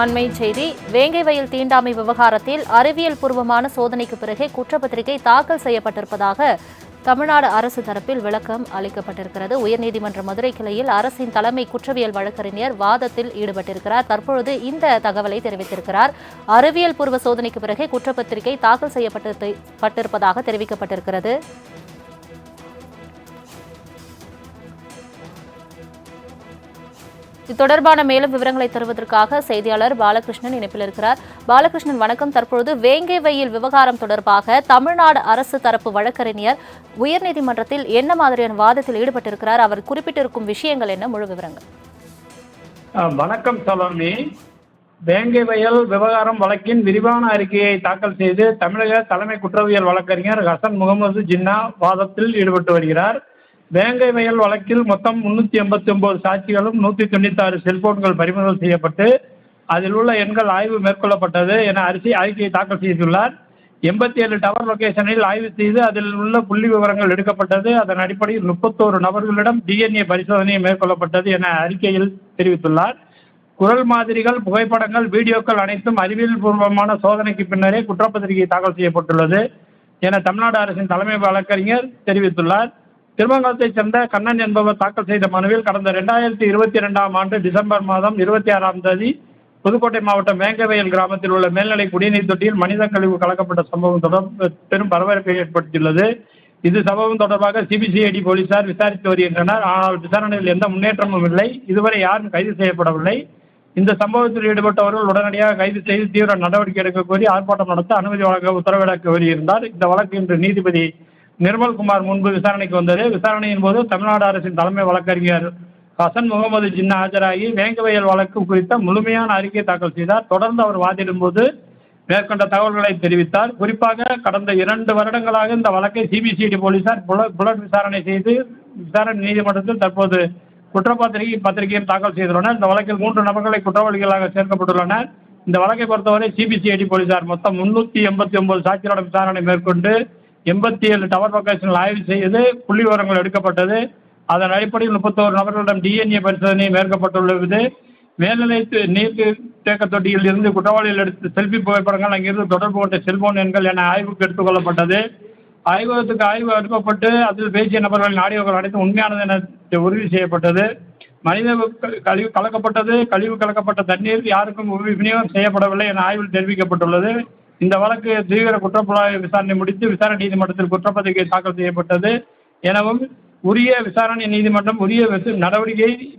அண்மை செய்தி வேங்கை வயல் தீண்டாமை விவகாரத்தில் அறிவியல் பூர்வமான சோதனைக்கு பிறகே குற்றப்பத்திரிகை தாக்கல் செய்யப்பட்டிருப்பதாக தமிழ்நாடு அரசு தரப்பில் விளக்கம் அளிக்கப்பட்டிருக்கிறது. உயர்நீதிமன்ற மதுரை கிளையில் அரசின் தலைமை குற்றவியல் வழக்கறிஞர் வாதத்தில் ஈடுபட்டிருக்கிறார். தற்பொழுது இந்த தகவலை தெரிவித்திருக்கிறார். அறிவியல் பூர்வ சோதனைக்கு பிறகே குற்றப்பத்திரிகை தாக்கல் செய்யப்பட்டு பட்டிருப்பதாக தெரிவிக்கப்பட்டிருக்கிறது. இது தொடர்பான மேலும் விவரங்களை தருவதற்காக செய்தியாளர் பாலகிருஷ்ணன் இணைப்பில் இருக்கிறார். பாலகிருஷ்ணன் வணக்கம். தற்பொழுது வேங்கை வயல் விவகாரம் தொடர்பாக தமிழ்நாடு அரசு தரப்பு வழக்கறிஞர் உயர்நீதிமன்றத்தில் என்ன மாதிரியான வாதத்தில் ஈடுபட்டிருக்கிறார்? அவர் குறிப்பிட்டிருக்கும் விஷயங்கள் என்ன? முழு விவரங்கள். வணக்கம் சலோமி. வேங்கை வயல் விவகாரம் வழக்கின் விரிவான அறிக்கையை தாக்கல் செய்து தமிழக தலைமை குற்றவியல் வழக்கறிஞர் ஹசன் முகமது ஜின்னா வாதத்தில் ஈடுபட்டு வருகிறார். வேங்கை வயல் வழக்கில் மொத்தம் முன்னூற்றி எண்பத்தி ஒன்பது சாட்சிகளும் நூற்றி தொண்ணூத்தாறு செல்போன்கள் பறிமுதல் செய்யப்பட்டு அதில் உள்ள எண்கள் ஆய்வு மேற்கொள்ளப்பட்டது என அரிசி அறிக்கையை தாக்கல் செய்துள்ளார். எண்பத்தி ஏழு டவர் லொகேஷனில் ஆய்வு செய்து அதில் உள்ள புள்ளி விவரங்கள் எடுக்கப்பட்டது. அதன் அடிப்படையில் முப்பத்தோரு நபர்களிடம் டிஎன்ஏ பரிசோதனை மேற்கொள்ளப்பட்டது என அறிக்கையில் தெரிவித்துள்ளார். குரல் மாதிரிகள் புகைப்படங்கள் வீடியோக்கள் அனைத்தும் அறிவியல் பூர்வமான சோதனைக்கு பின்னரே குற்றப்பத்திரிகை தாக்கல் செய்யப்பட்டுள்ளது என தமிழ்நாடு அரசின் தலைமை வழக்கறிஞர் தெரிவித்துள்ளார். திருமங்கலத்தைச் சேர்ந்த கண்ணன் என்பவர் தாக்கல் செய்த மனுவில் கடந்த ரெண்டாயிரத்தி இருபத்தி ரெண்டாம் ஆண்டு டிசம்பர் மாதம் இருபத்தி ஆறாம் தேதி புதுக்கோட்டை மாவட்டம் வேங்கவயல் கிராமத்தில் உள்ள மேல்நிலை குடிநீர் தொட்டியில் மனித கழிவு கலக்கப்பட்ட சம்பவம் தொடர் பெரும் பரபரப்பை ஏற்படுத்தியுள்ளது. இது சம்பவம் தொடர்பாக சிபிசிஐடி போலீசார் விசாரித்து வருகின்றனர். ஆனால் விசாரணையில் எந்த முன்னேற்றமும் இல்லை. இதுவரை யாரும் கைது செய்யப்படவில்லை. இந்த சம்பவத்தில் ஈடுபட்டவர்கள் உடனடியாக கைது செய்து தீவிர நடவடிக்கை எடுக்க கோரி ஆர்ப்பாட்டம் நடத்த அனுமதி வழங்க உத்தரவிட கோரியிருந்தார். இந்த வழக்கு இன்று நீதிபதி நிர்மல்குமார் முன்பு விசாரணைக்கு வந்தது. விசாரணையின் போது தமிழ்நாடு அரசின் தலைமை வழக்கறிஞர் ஹசன் முகமது ஜின்னா ஆஜராகி வேங்கவயல் வழக்கு குறித்த முழுமையான அறிக்கை தாக்கல் செய்தார். தொடர்ந்து அவர் வாதிடும்போது மேற்கொண்ட தகவல்களை தெரிவித்தார். குறிப்பாக கடந்த இரண்டு வருடங்களாக இந்த வழக்கை சிபிசிஐடி போலீசார் புல- புலன் விசாரணை செய்து விசாரணை நீதிமன்றத்தில் தற்போது குற்றப்பத்திரிகை பத்திரிகையும் தாக்கல் செய்துள்ளனர். இந்த வழக்கில் மூன்று நபர்களை குற்றவாளிகளாக சேர்க்கப்பட்டுள்ளனர். இந்த வழக்கை பொறுத்தவரை சிபிசிஐடி போலீசார் மொத்தம் முன்னூற்றி எண்பத்தி ஒன்பது சாட்சிகளோட விசாரணை மேற்கொண்டு எண்பத்தி ஏழு டவர் லொகேஷனில் ஆய்வு செய்து புள்ளி விவரங்கள் எடுக்கப்பட்டது. அதன் அடிப்படையில் முப்பத்தோரு நபர்களிடம் டிஎன்ஏ பரிசோதனை மேற்கப்பட்டுள்ளது மேல்நிலை நீர் தேக்க தொட்டியில் இருந்து குற்றவாளிகள் எடுத்து செல்ஃபி புகைப்படங்கள் அங்கிருந்து தொடர்பு கொண்ட செல்போன் எண்கள் என ஆய்வுக்கு எடுத்துக்கொள்ளப்பட்டது ஆய்வகத்துக்கு ஆய்வு அனுப்பப்பட்டு அதில் பேசிய நபர்களின் ஆடியோக்கள் அனைத்தும் உண்மையானது என உறுதி செய்யப்பட்டது. மனித கழிவு கலக்கப்பட்டது. கழிவு கலக்கப்பட்ட தண்ணீர் யாருக்கும் விநியோகம் செய்யப்படவில்லை என ஆய்வில் தெரிவிக்கப்பட்டுள்ளது. இந்த வழக்கு தீவிர குற்றப்புலனாய்வு விசாரணை முடித்து விசாரணை நீதிமன்றத்தில் குற்றப்பத்திரிகை தாக்கல் செய்யப்பட்டது எனவும் உரிய விசாரணை நீதிமன்றம் உரிய விச-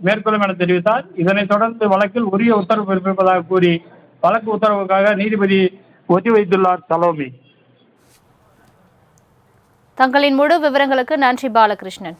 மேற்கொள்ளும் என தெரிவித்தார். இதனைத் தொடர்ந்து வழக்கில் உரிய உத்தரவு பிறப்பிப்பதாக கூறி வழக்கு உத்தரவுக்காக நீதிபதி ஒத்திவைத்துள்ளார் சலோமி. தங்களின் முழு விவரங்களுக்கு நன்றி பாலகிருஷ்ணன்.